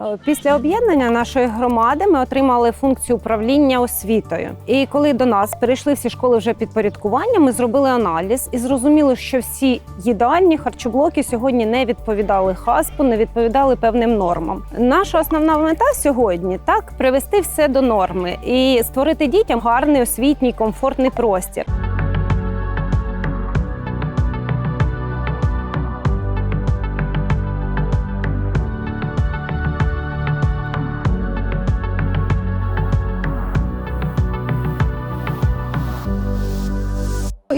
Е, Після об'єднання нашої громади ми отримали функцію управління освітою. І коли до нас перейшли всі школи вже підпорядкування, ми зробили аналіз і зрозуміли, що всі їдальні харчоблоки сьогодні не відповідали хаспу, не відповідали певним нормам. Наша основна мета сьогодні так привести все до норми і створити дітям гарний освітній комфортний простір.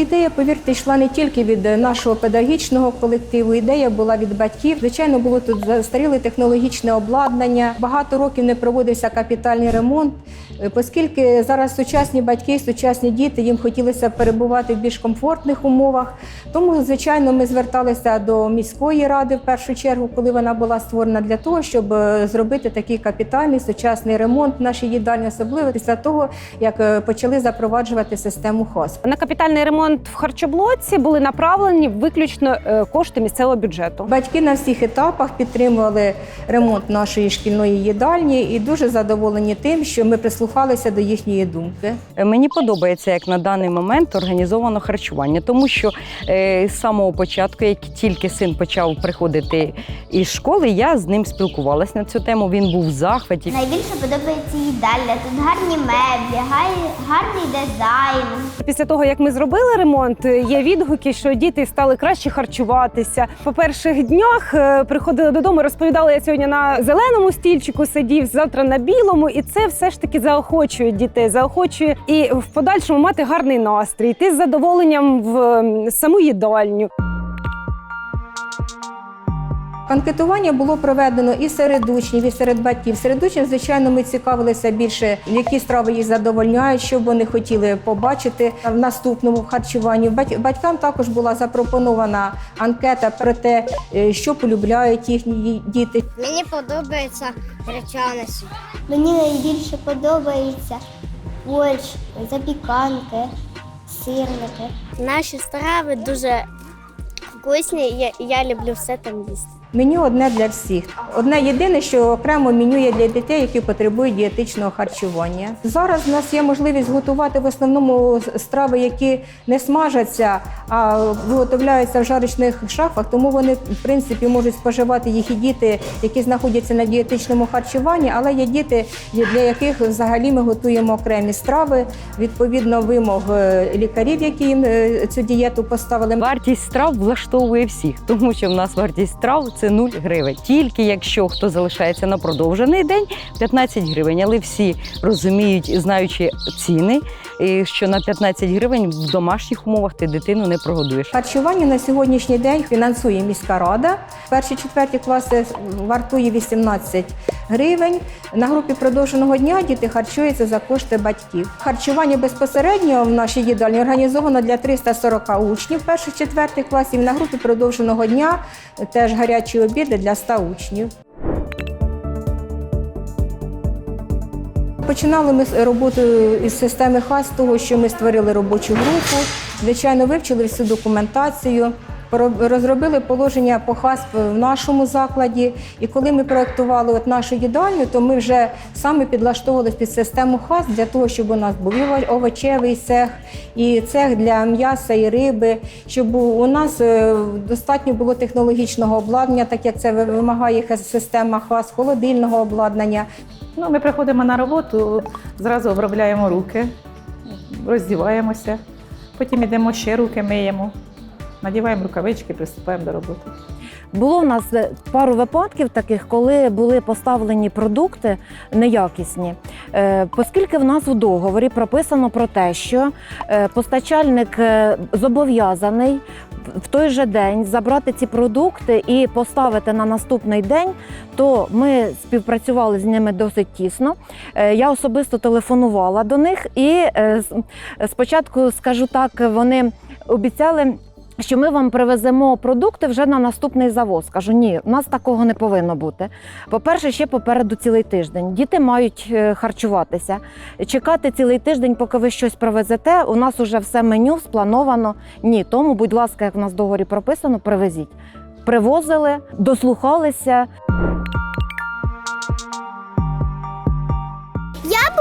Ідея, повірте, йшла не тільки від е, нашого педагогічного колективу. Ідея була від батьків. Звичайно, було тут застаріле технологічне обладнання. Багато років не проводився капітальний ремонт, е, оскільки зараз сучасні батьки, сучасні діти їм хотілося перебувати в більш комфортних умовах. Тому, звичайно, ми зверталися до міської ради в першу чергу, коли вона була створена для того, щоб е, зробити такий капітальний сучасний ремонт нашій їдальні, особливо після того, як почали запроваджувати систему ХОСП. На капітальний ремонт в харчоблоці були направлені виключно е, кошти місцевого бюджету. Батьки на всіх етапах підтримували ремонт нашої шкільної їдальні і дуже задоволені тим, що ми прислухалися до їхньої думки. Мені подобається, як на даний момент організовано харчування, тому що е, з самого початку, як тільки син почав приходити із школи, я з ним спілкувалася на цю тему. Він був в захваті. Найбільше подобається їдальня. Тут гарні меблі, гарний дизайн. Після того, як ми зробили ремонт, є відгуки, що діти стали краще харчуватися. По перших днях е, приходили додому, розповідали, я сьогодні на зеленому стільчику сидів, завтра на білому, і це все ж таки заохочує дітей, заохочує і в подальшому мати гарний настрій, йти з задоволенням в ем, саму їдальню. Анкетування було проведено і серед учнів, і серед батьків. Серед учнів, звичайно, ми цікавилися більше, які страви їх задовольняють, що вони хотіли побачити в наступному харчуванні. Бать- Батькам також була запропонована анкета про те, е, що полюбляють їхні діти, Мені подобається гречана. Мені найбільше подобається борщ, запіканки, сирники. Наші страви дуже вкусні, я, я люблю все там їсти. Меню одне для всіх. Одне єдине, що окремо меню є для дітей, які потребують дієтичного харчування. Зараз у нас є можливість готувати в основному страви, які не смажаться, а виготовляються в жарочних шафах. Тому вони, в принципі, можуть споживати їх і діти, які знаходяться на дієтичному харчуванні, але є діти, для яких взагалі ми готуємо окремі страви відповідно вимог е, лікарів, які їм е, цю дієту поставили. Вартість страв влаштовує всіх, тому що в нас вартість страв це 0 гривень. Тільки якщо хто залишається на продовжений день, 15 гривень. Але всі розуміють, знаючи ціни, що на 15 гривень в домашніх умовах ти дитину не прогодуєш. Харчування на сьогоднішній день фінансує міська рада. Перші четверті класи вартує 18 гривень. На групі продовженого дня діти харчуються за кошти батьків. Харчування безпосередньо в нашій їдальні організовано для 340 учнів перших четвертих класів. На групі продовженого дня теж гарячі обіди для 100 учнів. Починали ми з роботу із системи ХАС того, що ми створили робочу групу, звичайно, вивчили всю документацію, розробили положення по ХАСП в нашому закладі. І коли ми проектували от нашу їдальню, то ми вже саме підлаштовували під систему ХАС для того, щоб у нас був і овочевий цех, і цех для м'яса і риби, щоб у нас е, достатньо було технологічного обладнання, так як це вимагає система ХАС, холодильного обладнання. Ну, ми приходимо на роботу, зразу обробляємо руки, роздіваємося, потім йдемо ще руки миємо, надіваємо рукавички, приступаємо до роботи. Було в нас е, пару випадків таких, коли були поставлені продукти неякісні. Е, Оскільки в нас у договорі прописано про те, що е, постачальник зобов'язаний в той же день забрати ці продукти і поставити на наступний день, то ми співпрацювали з ними досить тісно. Я особисто телефонувала до них, і спочатку скажу так, вони обіцяли що ми вам привеземо продукти вже на наступний завоз. Кажу, ні, у нас такого не повинно бути. По-перше, ще попереду цілий тиждень. Діти мають е, харчуватися. Чекати цілий тиждень, поки ви щось привезете. У нас вже все меню сплановано. Ні, тому, будь ласка, як в нас в договорі прописано, привезіть. Привозили, дослухалися.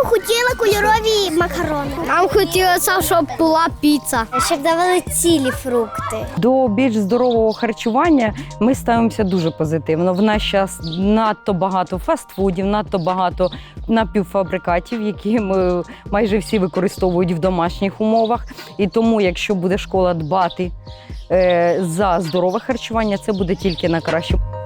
Хотіла кольорові макарони. Нам хотілося, щоб була піца. Щоб давали цілі фрукти. До більш здорового харчування ми ставимося дуже позитивно. В наш час надто багато фастфудів, надто багато напівфабрикатів, які ми майже всі використовують в домашніх умовах. І тому, якщо буде школа дбати е, за здорове харчування, це буде тільки на краще.